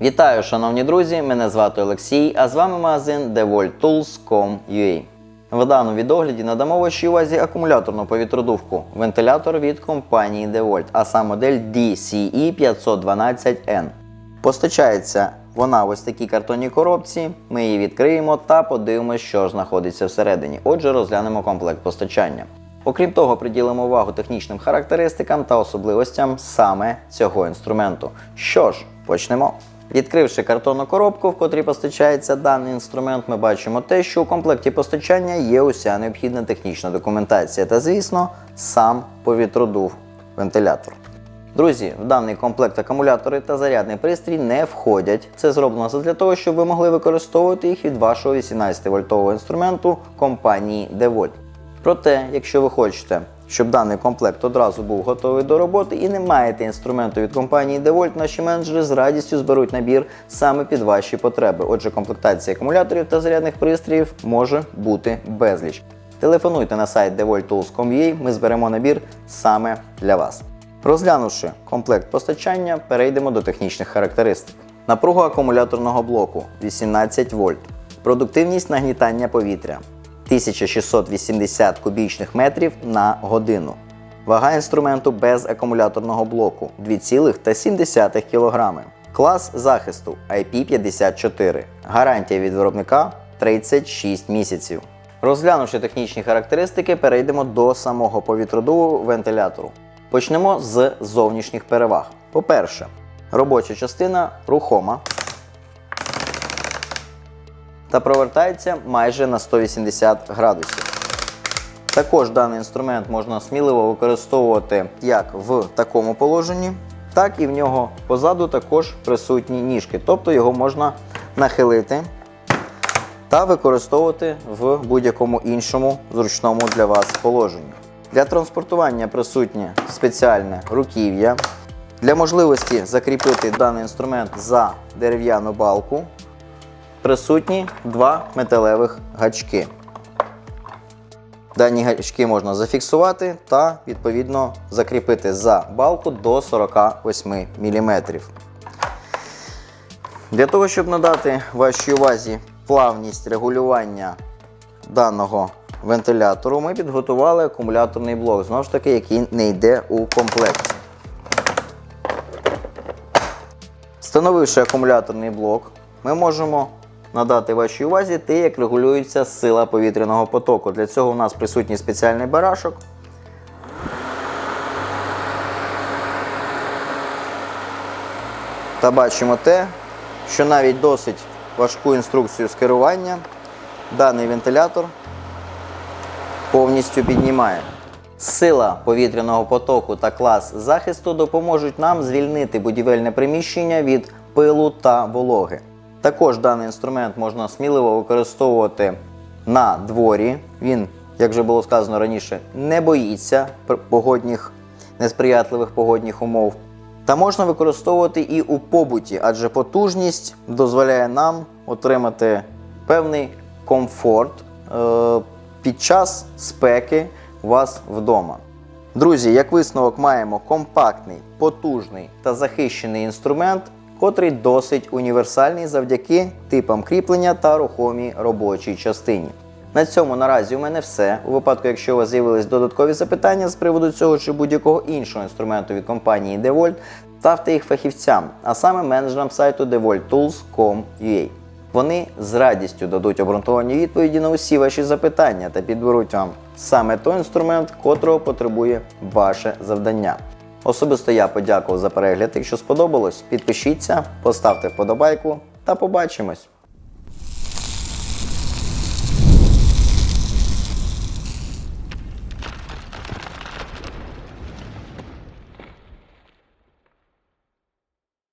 Вітаю, шановні друзі! Мене звати Олексій, а з вами магазин DeWoltTools.com.ua. В даному відогляді надамо вашій увазі акумуляторну повітродувку, вентилятор від компанії DeWalt, а саме модель DCE 512N. Постачається вона в ось такій картонній коробці. Ми її відкриємо та подивимося, що знаходиться всередині. Отже, розглянемо комплект постачання. Окрім того, приділимо увагу технічним характеристикам та особливостям саме цього інструменту. Що ж, почнемо. Відкривши картонну коробку, в котрій постачається даний інструмент, ми бачимо те, що у комплекті постачання є уся необхідна технічна документація та, звісно, сам повітродув вентилятор. Друзі, в даний комплект акумулятори та зарядний пристрій не входять. Це зроблено для того, щоб ви могли використовувати їх від вашого 18-вольтового інструменту компанії DeWalt. Проте, якщо ви хочете, щоб даний комплект одразу був готовий до роботи і не маєте інструменту від компанії DeWalt, наші менеджери з радістю зберуть набір саме під ваші потреби. Отже, комплектація акумуляторів та зарядних пристроїв може бути безліч. Телефонуйте на сайт devoltools.com.ua, ми зберемо набір саме для вас. Розглянувши комплект постачання, перейдемо до технічних характеристик. Напруга акумуляторного блоку 18 вольт. Продуктивність нагнітання повітря 1680 кубічних метрів на годину. Вага інструменту без акумуляторного блоку 2,7 кг. Клас захисту IP54. Гарантія від виробника 36 місяців. Розглянувши технічні характеристики, перейдемо до самого повітродуву вентилятору. Почнемо з зовнішніх переваг. По-перше, робоча частина рухома та провертається майже на 180 градусів. Також даний інструмент можна сміливо використовувати як в такому положенні, так і в нього позаду також присутні ніжки, тобто його можна нахилити та використовувати в будь-якому іншому зручному для вас положенні. Для транспортування присутнє спеціальне руків'я. Для можливості закріпити даний інструмент за дерев'яну балку присутні два металевих гачки. Дані гачки можна зафіксувати та відповідно закріпити за балку до 48 мм. Для того, щоб надати вашій увазі плавність регулювання даного вентилятору, ми підготували акумуляторний блок, знову ж таки, який не йде у комплекті. Встановивши акумуляторний блок, ми можемо надати вашій увазі те, як регулюється сила повітряного потоку. Для цього у нас присутній спеціальний барашок. Та бачимо те, що навіть досить важку інструкцію з керування даний вентилятор повністю піднімає. Сила повітряного потоку та клас захисту допоможуть нам звільнити будівельне приміщення від пилу та вологи. Також даний інструмент можна сміливо використовувати на дворі. Він, як вже було сказано раніше, не боїться погодних, несприятливих погодних умов. Та можна використовувати і у побуті, адже потужність дозволяє нам отримати певний комфорт е, під час спеки у вас вдома. Друзі, як висновок маємо компактний, потужний та захищений інструмент, котрий досить універсальний завдяки типам кріплення та рухомій робочій частині. На цьому наразі у мене все. У випадку, якщо у вас з'явились додаткові запитання з приводу цього чи будь-якого іншого інструменту від компанії DeWalt, ставте їх фахівцям, а саме менеджерам сайту devolttools.com.ua. Вони з радістю дадуть обґрунтовані відповіді на усі ваші запитання та підберуть вам саме той інструмент, котрого потребує ваше завдання. Особисто я подякував за перегляд. Якщо сподобалось, підпишіться, поставте вподобайку та побачимось!